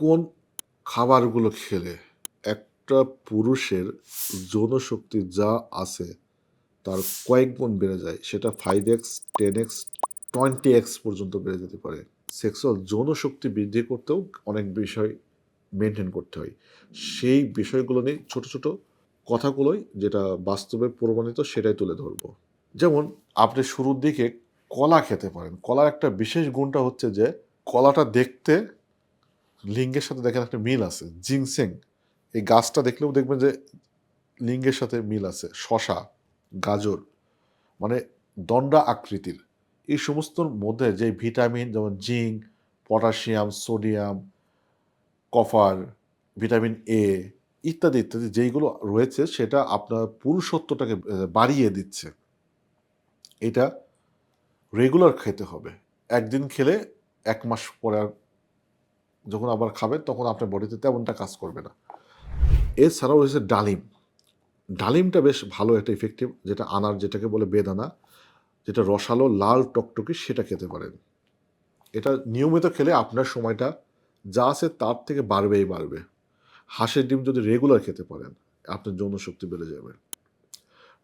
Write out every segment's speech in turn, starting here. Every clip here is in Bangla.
কোন খাবারগুলো খেলে একটা পুরুষের যৌন শক্তি যা আছে তার কয়েক গুণ বেড়ে যায়, সেটা five X ten X twenty X পর্যন্ত বেড়ে যেতে পারে। সেক্সুয়াল যৌন শক্তি বৃদ্ধি করতেও অনেক বিষয় মেনটেন করতে হয়। সেই বিষয়গুলো নিয়ে ছোট ছোট কথাগুলোই যেটা বাস্তবে প্রমাণিত সেটাই তুলে ধরবো। যেমন, আপনি শুরুর দিকে কলা খেতে পারেন। কলার একটা বিশেষ গুণটা হচ্ছে যে কলাটা দেখতে লিঙ্গের সাথে দেখেন একটা মিল আছে জিংসেং এই গাছটা দেখলেও দেখবেন যে লিঙ্গের সাথে মিল আছে, শশা, গাজর মানে দণ্ডা আকৃতির। এই সমস্তর মধ্যে যে ভিটামিন যেমন zinc, potassium, sodium, copper, vitamin A ইত্যাদি ইত্যাদি যেইগুলো রয়েছে সেটা আপনার পুরুষত্বটাকে বাড়িয়ে দিচ্ছে। এটা রেগুলার খেতে হবে। একদিন খেলে এক মাস পরে আর যখন আবার খাবেন, তখন আপনার বডিতে তেমনটা কাজ করবে না। এছাড়াও রয়েছে ডালিম। ডালিমটা বেশ ভালো একটা ইফেক্টিভ যেটা আনার যেটাকে বলে বেদানা, যেটা রসালো, লাল, টকটকে সেটা খেতে পারেন। এটা নিয়মিত খেলে আপনার সময়টা যা আছে তার থেকে বাড়বেই বাড়বে। হাঁসের ডিম যদি রেগুলার খেতে পারেন, আপনার যৌন শক্তি বেড়ে যাবে।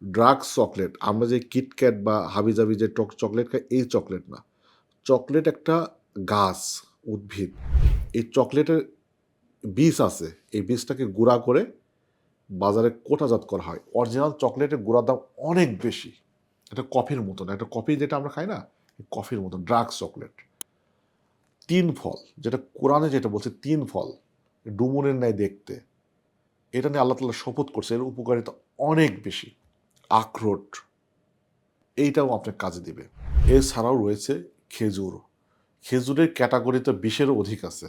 ড্রাগ চকলেট আমরা যে কিটক্যাট বা হাবিজাবি যে টক চকলেট খাই, এই চকলেট না। চকলেট একটা গাছ, উদ্ভিদ। এই চকলেটের বীজ আছে, এই বীজটাকে গুঁড়া করে বাজারে কোটাজাত করা হয়। অরিজিনাল চকলেটের গুঁড়ার দাম অনেক বেশি। এটা কফির মতন, একটা কফি যেটা আমরা খাই না কফির মতন, ড্রাগ চকলেট। তিন ফল, যেটা কোরআনে যেটা বলছে, তিন ফল, ডুমুরের ন্যায় দেখতে। এটা নিয়ে আল্লাহ তাল্লাহ শপথ করছে, এর উপকারিতা অনেক বেশি। আখরোট, এইটাও আপনার কাজে দিবে। এছাড়াও রয়েছে খেজুর। খেজুরের ক্যাটাগরিতে বিশেরও অধিক আছে।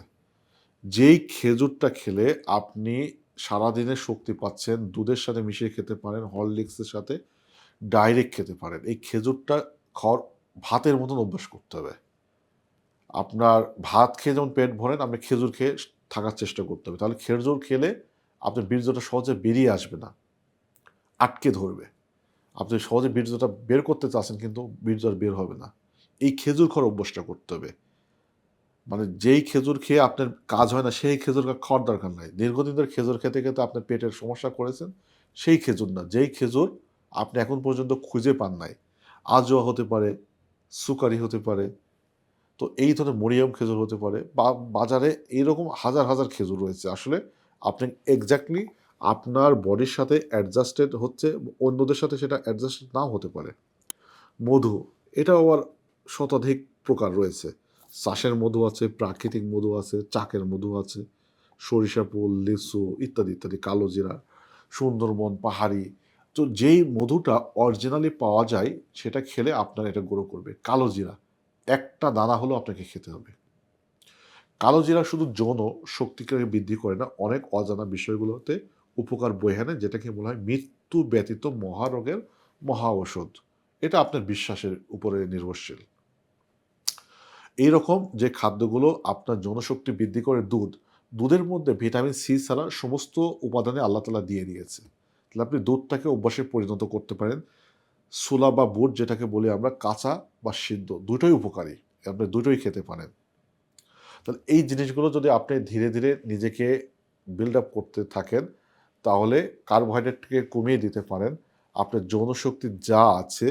যেই খেজুরটা খেলে আপনি সারাদিনের শক্তি পাচ্ছেন, দুধের সাথে মিশিয়ে খেতে পারেন, হরলিক্সের সাথে ডাইরেক্ট খেতে পারেন। এই খেজুরটা খড় ভাতের মতন অভ্যাস করতে হবে। আপনার ভাত খেয়ে যেমন পেট ভরেন, আপনি খেজুর খেয়ে থাকার চেষ্টা করতে হবে। তাহলে খেজুর খেলে আপনার বীর্যটা সহজে বেরিয়ে আসবে না, আটকে ধরবে। আপনি সহজে বীর্যটা বের করতে চাচ্ছেন কিন্তু বীর্য বের হবে না। এই খেজুর খড় অভ্যাসটা করতে হবে। মানে যেই খেজুর খেয়ে আপনার কাজ হয় না, সেই খেজুর খাওয়ার দরকার নাই। দীর্ঘদিন ধরে খেজুর খেতে খেতে আপনার পেটের সমস্যা করেছেন, সেই খেজুর না। যেই খেজুর আপনি এখন পর্যন্ত খুঁজে পান নাই। আজোয়া হতে পারে, সুকারি হতে পারে, তো এই ধরনের মরিয়াম খেজুর হতে পারে বা বাজারে এইরকম হাজার হাজার খেজুর রয়েছে। আসলে আপনি এক্স্যাক্টলি আপনার বডির সাথে অ্যাডজাস্টেড হচ্ছে, অন্যদের সাথে সেটা অ্যাডজাস্টেড নাও হতে পারে। মধু, এটাও আবার শতাধিক প্রকার রয়েছে। চাষের মধু আছে, প্রাকৃতিক মধু আছে, চাকের মধু আছে, সরিষা ফুল, লিচু ইত্যাদি ইত্যাদি, কালো জিরা, সুন্দরবন, পাহাড়ি। তো যেই মধুটা অরিজিনালি পাওয়া যায়, সেটা খেলে আপনার এটা গ্রো করবে। কালো জিরা, একটা দানা হলেও আপনাকে খেতে হবে। কালো জিরা শুধু যৌন শক্তিকে বৃদ্ধি করে না, অনেক অজানা বিষয়গুলোতে উপকার বয়ে আনে, যেটাকে বলা হয় মৃত্যু ব্যতীত মহারোগের মহা ঔষধ এটা আপনার বিশ্বাসের উপরে নির্ভরশীল। এইরকম যে খাদ্যগুলো আপনার জনশক্তি বৃদ্ধি করে দুধ, দুধের মধ্যে ভিটামিন সি ছাড়া সমস্ত উপাদানে আল্লাহ তালা দিয়ে দিয়েছে। তাহলে আপনি দুধটাকে অভ্যাসে পরিণত করতে পারেন। সোলা বা বুট যেটাকে বলি আমরা, কাঁচা বা সিদ্ধ, দুটোই উপকারী। আপনি দুটোই খেতে পারেন। তাহলে এই জিনিসগুলো যদি আপনি ধীরে ধীরে নিজেকে বিল্ড আপ করতে থাকেন, তাহলে কার্বোহাইড্রেটকে কমিয়ে দিতে পারেন। আপনার যৌন শক্তি যা আছে,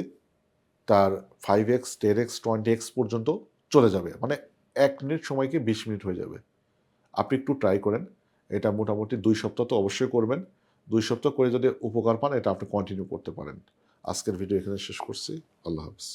তার five X ten X twenty X পর্যন্ত চলে যাবে। মানে এক মিনিট সময়কে বিশ মিনিট হয়ে যাবে। আপনি একটু ট্রাই করেন। এটা মোটামুটি দুই সপ্তাহ তো অবশ্যই করবেন। দুই সপ্তাহ করে যদি উপকার পান, এটা আপনি কন্টিনিউ করতে পারেন। আজকের ভিডিও এখানে শেষ করছি। আল্লাহ হাফিজ।